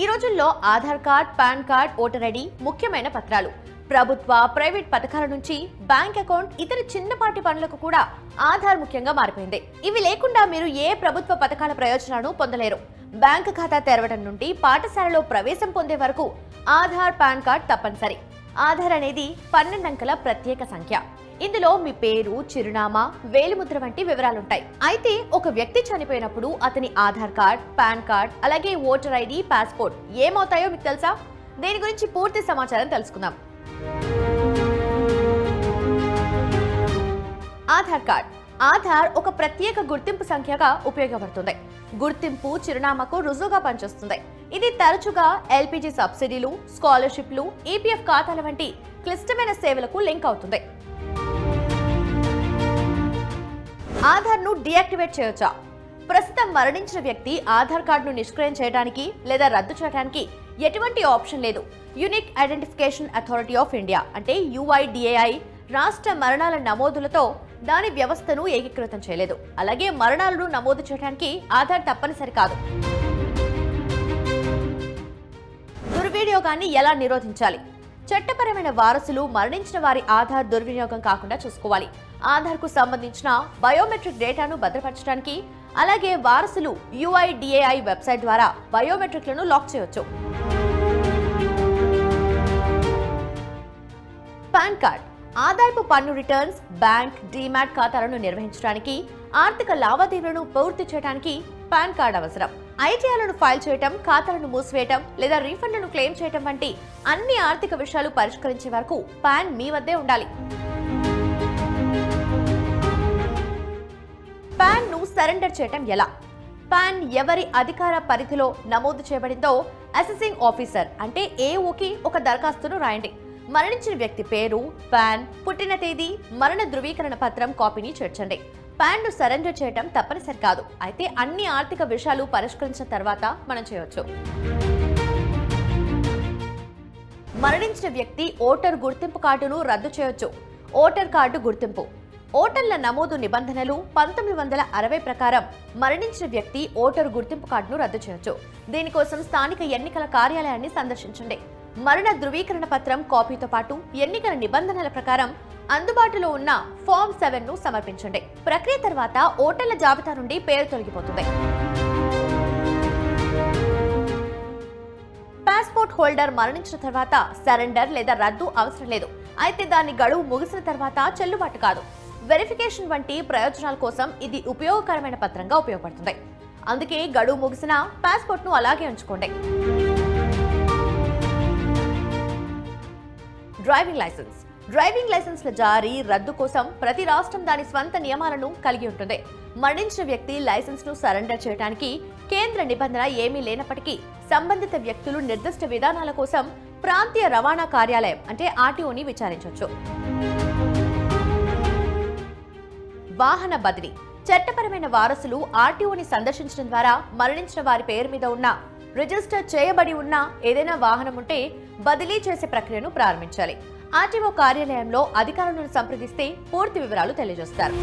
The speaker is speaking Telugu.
ఈ రోజుల్లో Aadhaar card PAN card voter ID ముఖ్యమైన పత్రాలు. ప్రభుత్వ ప్రైవేట్ పథకాల నుంచి బ్యాంక్ అకౌంట్ ఇతర చిన్నపాటి పనులకు కూడా ఆధార్ ముఖ్యంగా మారిపోయింది. ఇవి లేకుండా మీరు ఏ ప్రభుత్వ పథకాల ప్రయోజనాలను పొందలేరు. బ్యాంక్ ఖాతా తెరవడం నుండి పాఠశాలలో ప్రవేశం పొందే వరకు ఆధార్ పాన్ కార్డ్ తప్పనిసరి. ఆధార్ అనేది పన్నెండు అంకెల ప్రత్యేక సంఖ్య. ఇందులో మీ పేరు చిరునామా వేలిముద్ర వంటి వివరాలుంటాయి. అయితే ఒక వ్యక్తి చనిపోయినప్పుడు అతని ఆధార్ కార్డ్ పాన్ కార్డ్ అలాగే ఓటర్ ఐడి పాస్పోర్ట్ ఏమవుతాయో మీకు తెలుసా? దీని గురించి పూర్తి సమాచారం తెలుసుకుందాం. ఆధార్ కార్డ్. ఆధార్ ఒక ప్రత్యేక గుర్తింపు సంఖ్యగా ఉపయోగపడుతుంది. గుర్తింపు చిరునామాకు రుజువుగా పనిచేస్తుంది. ఇది తరచుగా ఎల్పిజి సబ్సిడీలు స్కాలర్షిప్లు ఈపీఎఫ్ ఖాతాల వంటి క్లిష్టమైన సేవలకు లింక్ అవుతుంది. ఆధార్ను డియాక్టివేట్ చేయొచ్చా? ప్రస్తుతం మరణించిన వ్యక్తి ఆధార్ కార్డును నిష్క్రియం చేయడానికి లేదా రద్దు చేయడానికి ఎటువంటి ఆప్షన్ లేదు. Unique identification authority of India అంటే యుఐడిఏఐ రాష్ట్ర మరణాల నమోదులతో దాని వ్యవస్థను ఏకీకృతం చేయలేదు. అలాగే మరణాలను నమోదు చేయడానికి ఆధార్ తప్పనిసరి కాదు. దుర్వినియోగాన్ని ఎలా నిరోధించాలి? చట్టపరమైన వారసులు మరణించిన వారి ఆధార్ దుర్వినియోగం కాకుండా చూసుకోవాలి. ఆధార్కు సంబంధించిన బయోమెట్రిక్ డేటాను భద్రపరచడానికి అలాగే వారసులు యుఐడిఏఐ వెబ్సైట్ ద్వారా బయోమెట్రిక్లను లాక్ చేయవచ్చు పాన్ కార్డ్. ఆదాయపు పన్ను రిటర్న్స్ బ్యాంక్ డీమ్యాట్ ఖాతాలను నిర్వహించడానికి ఆర్థిక లావాదేవీలను పూర్తి చేయడానికి పాన్ కార్డ్ అవసరం. ఐటీఆర్లను ఫైల్ చేయటం ఖాతాలను మూసివేయటం లేదా రీఫండ్లను క్లెయిమ్ చేయటం వంటి అన్ని ఆర్థిక విషయాలు పరిష్కరించే వరకు పాన్ మీ వద్దే ఉండాలి. పాన్ను సరెండర్ చేయటం ఎలా? పాన్ ఎవరి అధికార పరిధిలో నమోదు చేయబడిందో అసెసింగ్ ఆఫీసర్ అంటే ఏఓకి ఒక దరఖాస్తును రాయండి. మరణించిన వ్యక్తి పేరు పాన్ పుట్టిన తేదీ మరణ ధృవీకరణ పత్రం కాపీని చేర్చండి. పాన్ సరెండర్ చేయటం తప్పనిసరి కాదు. అయితే అన్ని ఆర్థిక విషయాలు పరిష్కరించిన తర్వాత మనం చేయొచ్చు. మరణించిన వ్యక్తి ఓటర్ గుర్తింపు కార్డును రద్దు చేయొచ్చు. ఓటర్ కార్డు గుర్తింపు. ఓటర్ల నమోదు నిబంధనలు పంతొమ్మిది వందల అరవై ప్రకారం మరణించిన వ్యక్తి ఓటరు గుర్తింపు కార్డును రద్దు చేయొచ్చు. దీనికోసం స్థానిక ఎన్నికల కార్యాలయాన్ని సందర్శించండి. మరణ ధృవీకరణ పత్రం కాపీతో పాటు ఎన్నికల నిబంధనల ప్రకారం అందుబాటులో ఉన్న ఫామ్ సెవెన్ను సమర్పించండి. ప్రక్రియ తర్వాత ఓటర్ల జాబితా నుండి పేరు తొలగిపోతుంది. పాస్పోర్ట్ హోల్డర్ మరణించిన తర్వాత సరెండర్ లేదా రద్దు అవసరం లేదు. అయితే దాని గడువు ముగిసిన తర్వాత చెల్లుబాటు కాదు. వెరిఫికేషన్ వంటి ప్రయోజనాల కోసం ఇది ఉపయోగకరమైన పత్రంగా ఉపయోగపడుతుంది. అందుకే గడువు ముగిసిన పాస్పోర్ట్ను అలాగే ఉంచుకోండి. Driving licence. డ్రైవింగ్ లైసెన్స్ల జారీ రద్దు కోసం ప్రతి రాష్ట్రం దాని స్వంత నియమాలను కలిగి ఉంటుంది. మరణించిన వ్యక్తి లైసెన్స్ను సరెండర్ చేయడానికి కేంద్ర నిబంధన ఏమీ లేనప్పటికీ సంబంధిత వ్యక్తులు నిర్దిష్ట విధానాల కోసం ప్రాంతీయ రవాణా కార్యాలయం అంటే ఆర్టీఓని విచారించవచ్చు. వాహన బదిలీ. చట్టపరమైన వారసులు ఆర్టీఓని సందర్శించడం ద్వారా మరణించిన వారి పేరు మీద ఉన్న రిజిస్టర్ చేయబడి ఉన్న ఏదైనా వాహనం ఉంటే బదిలీ చేసే ప్రక్రియను ప్రారంభించాలి. ఆర్టీఓ కార్యాలయంలో అధికారులను సంప్రదిస్తే పూర్తి వివరాలు తెలియజేస్తారు.